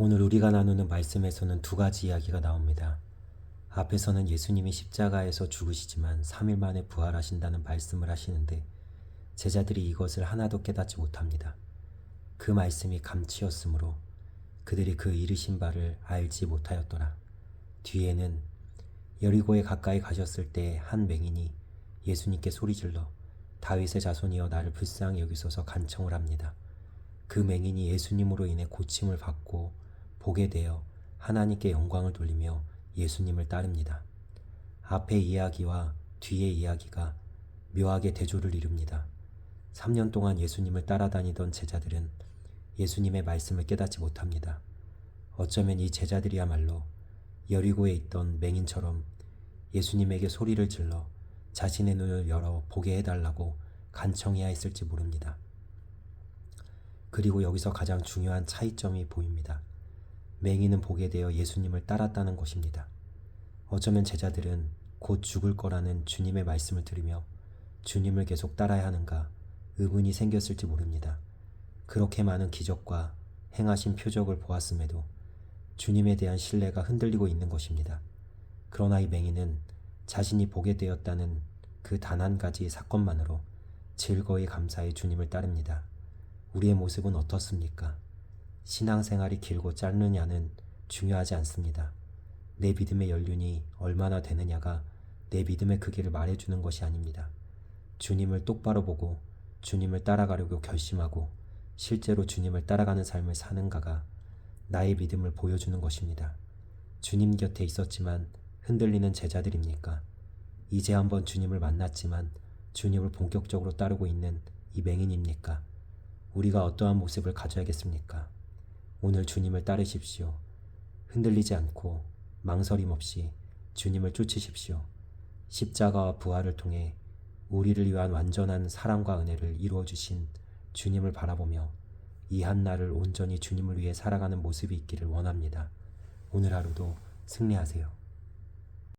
오늘 우리가 나누는 말씀에서는 두 가지 이야기가 나옵니다. 앞에서는 예수님이 십자가에서 죽으시지만 3일 만에 부활하신다는 말씀을 하시는데 제자들이 이것을 하나도 깨닫지 못합니다. 그 말씀이 감치였으므로 그들이 그 이르신 바를 알지 못하였더라. 뒤에는 여리고에 가까이 가셨을 때 한 맹인이 예수님께 소리질러 다윗의 자손이여 나를 불쌍히 여기소서 간청을 합니다. 그 맹인이 예수님으로 인해 고침을 받고 보게 되어 하나님께 영광을 돌리며 예수님을 따릅니다. 앞의 이야기와 뒤의 이야기가 묘하게 대조를 이룹니다. 3년 동안 예수님을 따라다니던 제자들은 예수님의 말씀을 깨닫지 못합니다. 어쩌면 이 제자들이야말로 여리고에 있던 맹인처럼 예수님에게 소리를 질러 자신의 눈을 열어 보게 해달라고 간청해야 했을지 모릅니다. 그리고 여기서 가장 중요한 차이점이 보입니다. 맹인은 보게 되어 예수님을 따랐다는 것입니다. 어쩌면 제자들은 곧 죽을 거라는 주님의 말씀을 들으며 주님을 계속 따라야 하는가 의문이 생겼을지 모릅니다. 그렇게 많은 기적과 행하신 표적을 보았음에도 주님에 대한 신뢰가 흔들리고 있는 것입니다. 그러나 이 맹인은 자신이 보게 되었다는 그 단 한 가지 사건만으로 즐거이 감사히 주님을 따릅니다. 우리의 모습은 어떻습니까? 신앙생활이 길고 짧느냐는 중요하지 않습니다. 내 믿음의 연륜이 얼마나 되느냐가 내 믿음의 크기를 말해주는 것이 아닙니다. 주님을 똑바로 보고 주님을 따라가려고 결심하고 실제로 주님을 따라가는 삶을 사는가가 나의 믿음을 보여주는 것입니다. 주님 곁에 있었지만 흔들리는 제자들입니까? 이제 한번 주님을 만났지만 주님을 본격적으로 따르고 있는 이 맹인입니까? 우리가 어떠한 모습을 가져야겠습니까? 오늘 주님을 따르십시오. 흔들리지 않고 망설임 없이 주님을 쫓으십시오. 십자가와 부활을 통해 우리를 위한 완전한 사랑과 은혜를 이루어 주신 주님을 바라보며 이 한날을 온전히 주님을 위해 살아가는 모습이 있기를 원합니다. 오늘 하루도 승리하세요.